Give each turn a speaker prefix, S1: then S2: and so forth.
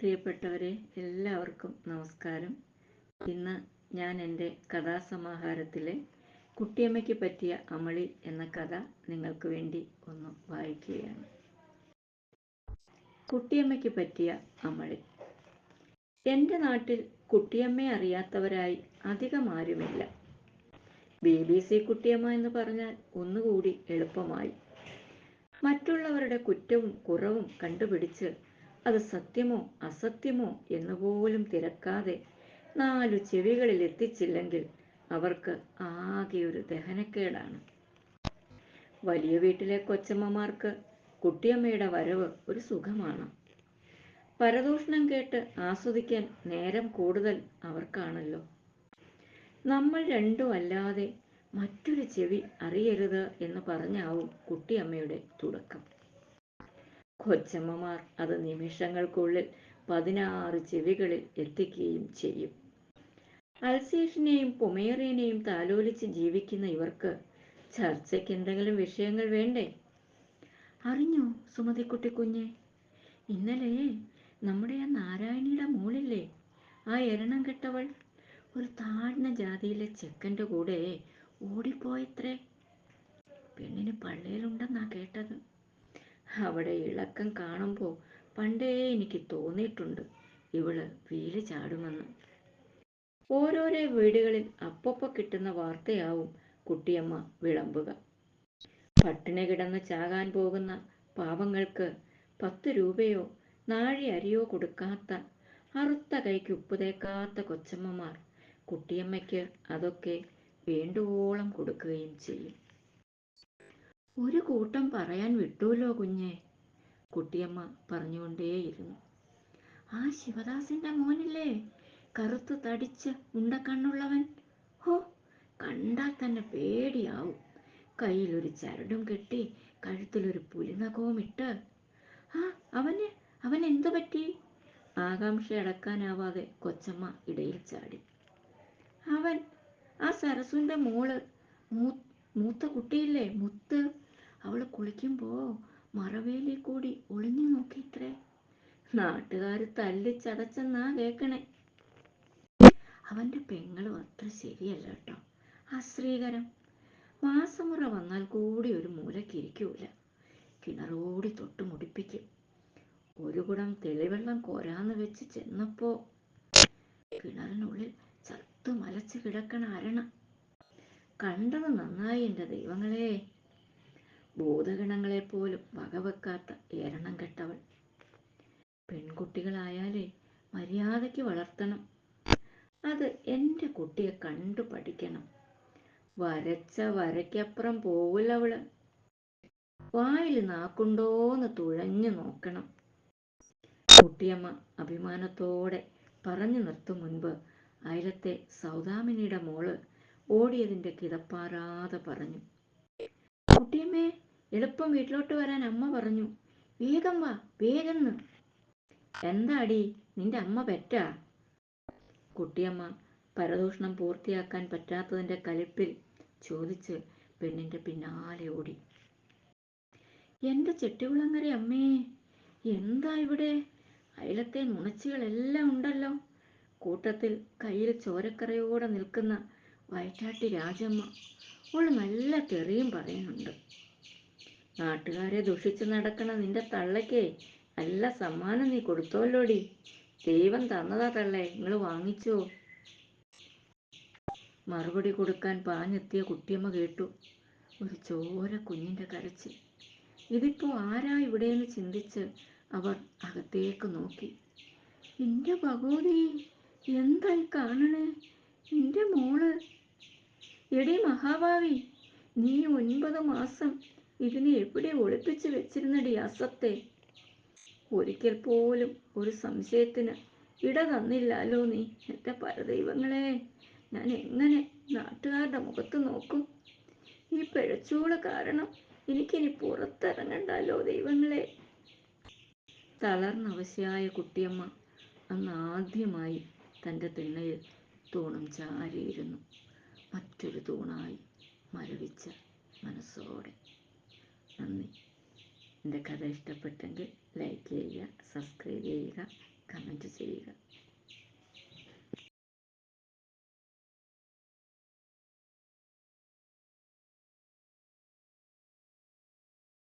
S1: പ്രിയപ്പെട്ടവരെ എല്ലാവർക്കും നമസ്കാരം. ഇന്ന് ഞാൻ എന്റെ കഥാസമാഹാരത്തിലെ കുട്ടിയമ്മയ്ക്ക് പറ്റിയ അമളി എന്ന കഥ നിങ്ങൾക്ക് വേണ്ടി ഒന്ന് വായിക്കുകയാണ്. കുട്ടിയമ്മയ്ക്ക് പറ്റിയ അമളി. എന്റെ നാട്ടിൽ കുട്ടിയമ്മയെ അറിയാത്തവരായി അധികം ആരുമില്ല. ബി ബി സി കുട്ടിയമ്മ എന്ന് പറഞ്ഞാൽ ഒന്നുകൂടി എളുപ്പമായി. മറ്റുള്ളവരുടെ കുറ്റവും കുറവും കണ്ടുപിടിച്ച് അത് സത്യമോ അസത്യമോ എന്നുപോലും തിരക്കാതെ നാലു ചെവികളിൽ എത്തിച്ചില്ലെങ്കിൽ അവർക്ക് ആകെ ഒരു ദഹനക്കേടാണ്. വലിയ വീട്ടിലെ കൊച്ചമ്മമാർക്ക് കുട്ടിയമ്മയുടെ വരവ് ഒരു സുഖമാണ്. പരദൂഷണം കേട്ട് ആസ്വദിക്കാൻ നേരം കൂടുതൽ അവർക്കാണല്ലോ. നമ്മൾ രണ്ടും അല്ലാതെ മറ്റൊരു ചെവി അറിയരുത് എന്ന് പറഞ്ഞാവും കുട്ടിയമ്മയുടെ തുടക്കം. കൊച്ചമ്മമാർ അത് നിമിഷങ്ങൾക്കുള്ളിൽ പതിനാറ് ചെവികളിൽ എത്തിക്കുകയും ചെയ്യും. അൽസേഷിനെയും പൊമേറിയനെയും താലോലിച്ച് ജീവിക്കുന്ന ഇവർക്ക് ചർച്ചയ്ക്ക് എന്തെങ്കിലും വിഷയങ്ങൾ വേണ്ടേ? അറിഞ്ഞോ സുമതിക്കുട്ടി കുഞ്ഞെ? ഇന്നലെ നമ്മുടെ ആ നാരായണിയുടെ മോളില്ലേ? ആ എരണം കെട്ടവൾ ഒരു താഴ്ന്ന ജാതിയിലെ ചെക്കന്റെ കൂടെ ഓടിപ്പോയത്രേ. പെണ്ണിന് പള്ളിയിലുണ്ടെന്നാ കേട്ടത്. അവിടെ ഇളക്കം കാണുമ്പോൾ പണ്ടേ എനിക്ക് തോന്നിയിട്ടുണ്ട്. ഇവൾ വീൽ ചാടുമെന്ന്. ഓരോരോ വീടുകളിൽ അപ്പൊപ്പ കിട്ടുന്ന വാർത്തയാവും കുട്ടിയമ്മ വിളമ്പുക. പട്ടിണി കിടന്ന് ചാകാൻ പോകുന്ന പാവങ്ങൾക്ക് പത്ത് രൂപയോ നാഴി അരിയോ കൊടുക്കാത്ത അറുത്ത കൈക്ക് ഉപ്പ് തേക്കാത്ത കൊച്ചമ്മമാർ കുട്ടിയമ്മയ്ക്ക് അതൊക്കെ വേണ്ടുവോളം കൊടുക്കുകയും ചെയ്യും. ഒരു കൂട്ടം പറയാൻ വിട്ടൂല്ലോ കുഞ്ഞെ കുട്ടിയമ്മ പറഞ്ഞുകൊണ്ടേയിരുന്നു. ആ ശിവദാസിന്റെ മോനില്ലേ കറുത്തു തടിച്ച് ഉണ്ടക്കണ്ണുള്ളവൻ ഹോ കണ്ടാൽ തന്നെ പേടിയാവും. കയ്യിലൊരു ചരടും കെട്ടി കഴുത്തിലൊരു പുലിനകവും ഇട്ട്. ആ അവന് അവൻ എന്തു പറ്റി? ആകാംക്ഷ അടക്കാനാവാതെ കൊച്ചമ്മ ഇടയിൽ ചാടി. അവൻ ആ സരസുവിന്റെ മോൾ മൂത്ത കുട്ടിയില്ലേ മുത്ത്? അവൾ കുളിക്കുമ്പോൾ മറവേലി കൂടി ഒളിഞ്ഞു നോക്കിത്രേ നാട്ടുകാർ തല്ലിച്ചതച്ചെന്നാ കേക്കണേ. അവന്റെ പെങ്ങളും അത്ര ശരിയല്ല കേട്ടോ. അശ്രീകരം മാസമുറ വന്നാൽ കൂടി ഒരു മൂലക്കിരിക്കൂല കിണറോടി തൊട്ട് മുടിപ്പിക്കും. ഒരു കുടം തെളിവെള്ളം കോരാന്ന് വെച്ച് ചെന്നപ്പോ കിണറിനുള്ളിൽ ചത്തു മലച്ച് കിടക്കണ അരണ. കണ്ടത് നന്നായി എന്റെ ദൈവങ്ങളെ. ഭൂതഗണങ്ങളെപ്പോലും വകവെക്കാത്ത ഏരണം കെട്ടവൾ. പെൺകുട്ടികളായാലേ മര്യാദയ്ക്ക് വളർത്തണം. അത് എന്റെ കുട്ടിയെ കണ്ടു പഠിക്കണം. വരച്ച വരയ്ക്കപ്പുറം പോവില്ല അവൾ. വായിൽ നാക്കുണ്ടോന്ന് തുഴഞ്ഞു നോക്കണം. കുട്ടിയമ്മ അഭിമാനത്തോടെ പറഞ്ഞു നിർത്തും മുൻപ് അയലത്തെ സൗദാമിനിയുടെ മോൾ ഓടിയതിന്റെ കിതപ്പാറാതെ പറഞ്ഞു. എളുപ്പം വീട്ടിലോട്ട് വരാൻ അമ്മ പറഞ്ഞു. വേഗം വാ വേഗം എന്താടി നിന്റെ അമ്മ പെറ്റാ? കുട്ടിയമ്മ പരദൂഷണം പൂർത്തിയാക്കാൻ പറ്റാത്തതിന്റെ കലിപ്പിൽ ചോദിച്ച് പെണ്ണിന്റെ പിന്നാലെ ഓടി. എന്റെ ചെട്ടികുളങ്ങര അമ്മേ എന്താ ഇവിടെ? അയലത്തെ മുണച്ചുകളെല്ലാം ഉണ്ടല്ലോ. കൂട്ടത്തിൽ കയ്യിൽ ചോരക്കറയോടെ നിൽക്കുന്ന വയറ്റാട്ടി രാജമ്മ. അവൾ നല്ല തെറിയും പറയുന്നുണ്ട്. നാട്ടുകാരെ ദുഷിച്ചു നടക്കണ നിന്റെ തള്ളയ്ക്ക് നല്ല സമ്മാനം നീ കൊടുത്തോല്ലോടി. ദൈവം തന്നതാ തള്ളേ നിങ്ങൾ വാങ്ങിച്ചോ. മറുപടി കൊടുക്കാൻ പാഞ്ഞെത്തിയ കുട്ടിയമ്മ കേട്ടു. ഒരു ചോര കുഞ്ഞിന്റെ കരച്ചിൽ. ഇതിപ്പോ ആരാ ഇവിടെയെന്ന് ചിന്തിച്ച് അവർ അകത്തേക്ക് നോക്കി. എന്റെ ഭഗവതി എന്തായി കാണണേ? എന്റെ മോൾ. എടി മഹാഭാവി നീ ഒൻപത് മാസം ഇതിനെ എവിടെ ഒളിപ്പിച്ചു വെച്ചിരുന്നടി അസത്തെ? ഒരിക്കൽ പോലും ഒരു സംശയത്തിന് ഇട തന്നില്ലല്ലോ നീ? എന്റെ പരദൈവങ്ങളെ ഞാൻ എങ്ങനെ നാട്ടുകാരുടെ മുഖത്ത് നോക്കും? ഈ പിഴച്ചൂൾ കാരണം എനിക്കിനി പുറത്തിറങ്ങണ്ടല്ലോ ദൈവങ്ങളെ? തളർന്നവശയായ കുട്ടിയമ്മ അന്ന് ആദ്യമായി തന്റെ തിണ്ണയിൽ തൂണം ചാരിയിരുന്നു. മറ്റൊരു തൂണായി മരവിച്ച മനസ്സോടെ. നന്ദി. എന്റെ കഥ ഇഷ്ടപ്പെട്ടെങ്കിൽ ലൈക്ക് ചെയ്യുക സബ്സ്ക്രൈബ് ചെയ്യുക കമന്റ് ചെയ്യുക.